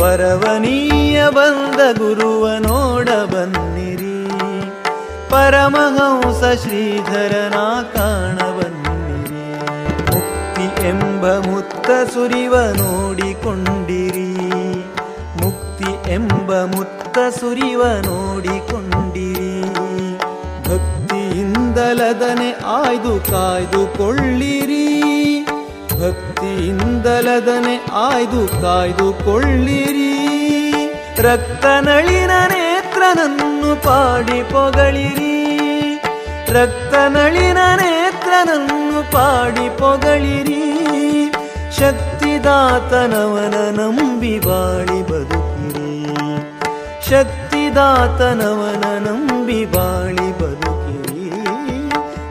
ವರವನೀಯ ಬಂದ ಗುರುವ ನೋಡ ಬನ್ನಿರಿ. ಪರಮಹಂಸ ಶ್ರೀಧರನ ಕಾಣ ಬನ್ನಿರಿ. ಮುಕ್ತಿ ಎಂಬ ಮುತ್ತ ಸುರಿವ ನೋಡಿಕೊಂಡಿರಿ. ಮುಕ್ತಿ ಎಂಬ ಮುತ್ತ ಸುರಿವ ನೋಡಿಕೊಂಡಿರಿ. ಭಕ್ತಿಯಿಂದಲದನೆ ಆಯ್ದು ಕಾಯ್ದುಕೊಳ್ಳಿರಿ. ಭಕ್ತಿಯಿಂದಲದನೆ ಆಯ್ದು ಕಾಯ್ದುಕೊಳ್ಳಿರಿ ರಕ್ತನಳಿನ ನೇತ್ರನನ್ನು ಪಾಡಿ ಪೊಗಳಿರಿ. ರಕ್ತನಳಿನ ನೇತ್ರನನ್ನು ಪಾಡಿ ಪೊಗಳಿರಿ. ಶಕ್ತಿದಾತನವನ ನಂಬಿ ಬಾಳಿ ಬದುಕಿರಿ. ಶಕ್ತಿದಾತನವನ ನಂಬಿ ಬಾಳಿ ಬದುಕಿರಿ.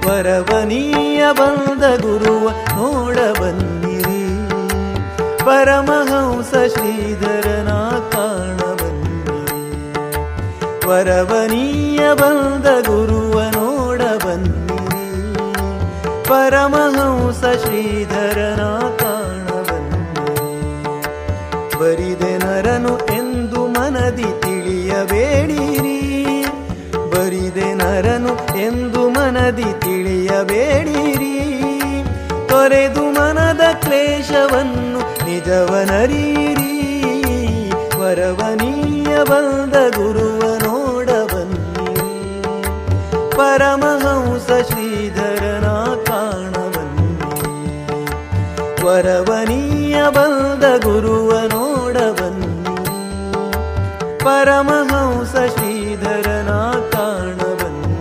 ವರವನೀಯ ಬಂದ ಗುರುವ ನೋ ಪರಮಹಂಸ ಶ್ರೀಧರನ ಕಾಣಬನ್ನಿ. ವರವನೀಯ ಬಂದ ಗುರುವ ನೋಡಬನ್ನಿ. ಪರಮಹಂಸ ಶ್ರೀಧರನ ಕಾಣಬನ್ನಿ. ಬರಿದೆ ನರನು ಎಂದು ಮನದಿ ತಿಳಿಯಬೇಡಿರಿ. ಬರಿದೆ ನರನು ಎಂದು ಮನದಿ ತಿಳಿಯಬೇಡಿರಿ. ತೊರೆದು ಮನದ ಕ್ಲೇಶವನ್ನು ನಿಜವನರೀರಿ. ವರವನೀಯ ಬಂದ ಗುರುವ ನೋಡ ಬನ್ನಿರಿ ಪರಮಹಂಸ ಶ್ರೀಧರನ ಕಾಣ ಬನ್ನಿರಿ ವರವನೀಯ ಬಂದ ಗುರುವ ನೋಡಬನ್ನಿ ಪರಮಹಂಸ ಶ್ರೀಧರನ ಕಾಣಬನ್ನಿ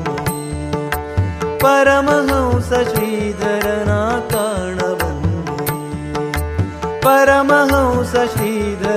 ಪರಮಹಂಸ ಶ್ರೀಧರನ परमहंस श्रीधर।